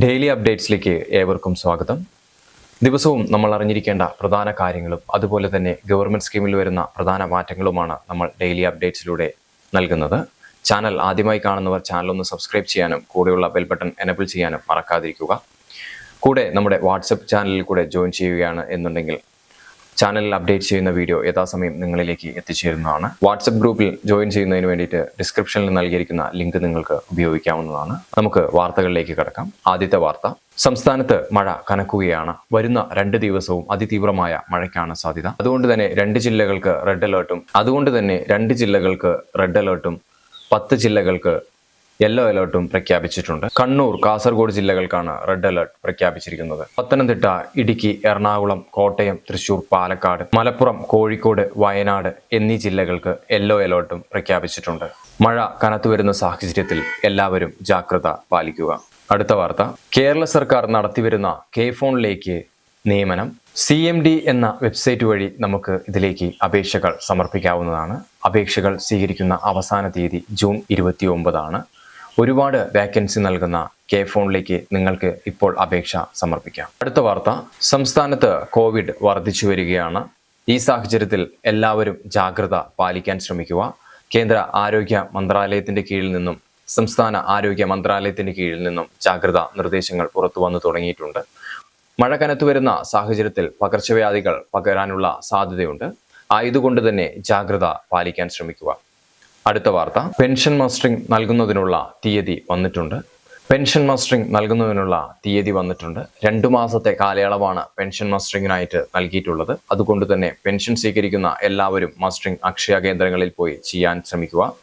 Daily അപ്ഡേറ്റ്സിലേക്ക് ഏവർക്കും സ്വാഗതം. ദിവസവും നമ്മൾ അറിഞ്ഞിരിക്കേണ്ട പ്രധാന കാര്യങ്ങളും അതുപോലെ തന്നെ ഗവൺമെന്റ് സ്കീമിൽ വരുന്ന പ്രധാന മാറ്റങ്ങളുമാണ് നമ്മൾ ഡെയിലി അപ്ഡേറ്റ്സിലൂടെ നൽകുന്നത്. ചാനൽ ആദ്യമായി കാണുന്നവർ ചാനൽ ഒന്ന് സബ്സ്ക്രൈബ് ചെയ്യാനും കൂടെയുള്ള ബെൽ ബട്ടൺ എനബിൾ ചെയ്യാനും മറക്കാതിരിക്കുക. കൂടെ നമ്മുടെ വാട്സപ്പ് ചാനലിൽ കൂടെ ജോയിൻ ചെയ്യുകയാണ് എന്നുണ്ടെങ്കിൽ ചാനലിൽ അപ്ഡേറ്റ് ചെയ്യുന്ന വീഡിയോ യഥാസമയം നിങ്ങളിലേക്ക് എത്തിച്ചേരുന്നതാണ്. വാട്സപ്പ് ഗ്രൂപ്പിൽ ജോയിൻ ചെയ്യുന്നതിന് വേണ്ടിയിട്ട് ഡിസ്ക്രിപ്ഷനിൽ നൽകിയിരിക്കുന്ന ലിങ്ക് നിങ്ങൾക്ക് ഉപയോഗിക്കാവുന്നതാണ്. നമുക്ക് വാർത്തകളിലേക്ക് കടക്കാം. ആദ്യത്തെ വാർത്ത. സംസ്ഥാനത്ത് മഴ കനക്കുകയാണ്. വരുന്ന രണ്ട് ദിവസവും അതിതീവ്രമായ മഴയ്ക്കാണ് സാധ്യത. അതുകൊണ്ട് തന്നെ രണ്ട് ജില്ലകൾക്ക് റെഡ് അലേർട്ടും അതുകൊണ്ട് തന്നെ രണ്ട് ജില്ലകൾക്ക് റെഡ് അലേർട്ടും പത്ത് ജില്ലകൾക്ക് യെല്ലോ അലേർട്ടും പ്രഖ്യാപിച്ചിട്ടുണ്ട്. കണ്ണൂർ കാസർഗോഡ് ജില്ലകൾക്കാണ് റെഡ് അലേർട്ട് പ്രഖ്യാപിച്ചിരിക്കുന്നത്. പത്തനംതിട്ട ഇടുക്കി എറണാകുളം കോട്ടയം തൃശൂർ പാലക്കാട് മലപ്പുറം കോഴിക്കോട് വയനാട് എന്നീ ജില്ലകൾക്ക് യെല്ലോ അലേർട്ടും പ്രഖ്യാപിച്ചിട്ടുണ്ട്. മഴ കനത്തു വരുന്ന സാഹചര്യത്തിൽ എല്ലാവരും ജാഗ്രത പാലിക്കുക. അടുത്ത വാർത്ത. കേരള സർക്കാർ നടത്തിവരുന്ന കെ ഫോണിലേക്ക് നിയമനം. സി എം ഡി എന്ന വെബ്സൈറ്റ് വഴി നമുക്ക് ഇതിലേക്ക് അപേക്ഷകൾ സമർപ്പിക്കാവുന്നതാണ്. അപേക്ഷകൾ സ്വീകരിക്കുന്ന അവസാന തീയതി ജൂൺ ഇരുപത്തി ഒമ്പതാണ് ഒരുപാട് വാക്കൻസി നൽകുന്ന കെ ഫോണിലേക്ക് നിങ്ങൾക്ക് ഇപ്പോൾ അപേക്ഷ സമർപ്പിക്കാം. അടുത്ത വാർത്ത. സംസ്ഥാനത്ത് കോവിഡ് വർദ്ധിച്ചു വരികയാണ്. ഈ സാഹചര്യത്തിൽ എല്ലാവരും ജാഗ്രത പാലിക്കാൻ ശ്രമിക്കുക. കേന്ദ്ര ആരോഗ്യ മന്ത്രാലയത്തിന്റെ കീഴിൽ നിന്നും സംസ്ഥാന ആരോഗ്യ മന്ത്രാലയത്തിന്റെ കീഴിൽ നിന്നും ജാഗ്രത നിർദ്ദേശങ്ങൾ പുറത്തു വന്നു തുടങ്ങിയിട്ടുണ്ട്. മഴ കനത്തു വരുന്ന സാഹചര്യത്തിൽ പകർച്ചവ്യാധികൾ പകരാനുള്ള സാധ്യതയുണ്ട്. ആയതുകൊണ്ട് തന്നെ ജാഗ്രത പാലിക്കാൻ ശ്രമിക്കുക. അടുത്ത വാർത്ത. പെൻഷൻ മാസ്റ്ററിംഗ് നൽകുന്നതിനുള്ള തീയതി വന്നിട്ടുണ്ട്. പെൻഷൻ മാസ്റ്ററിംഗ് നൽകുന്നതിനുള്ള തീയതി വന്നിട്ടുണ്ട്. രണ്ടു മാസത്തെ കാലയളവാണ് പെൻഷൻ മസ്റ്ററിംഗിനായിട്ട് നൽകിയിട്ടുള്ളത്. അതുകൊണ്ട് തന്നെ പെൻഷൻ സ്വീകരിക്കുന്ന എല്ലാവരും മാസ്റ്ററിംഗ് അക്ഷയ കേന്ദ്രങ്ങളിൽ പോയി ചെയ്യാൻ ശ്രമിക്കുക.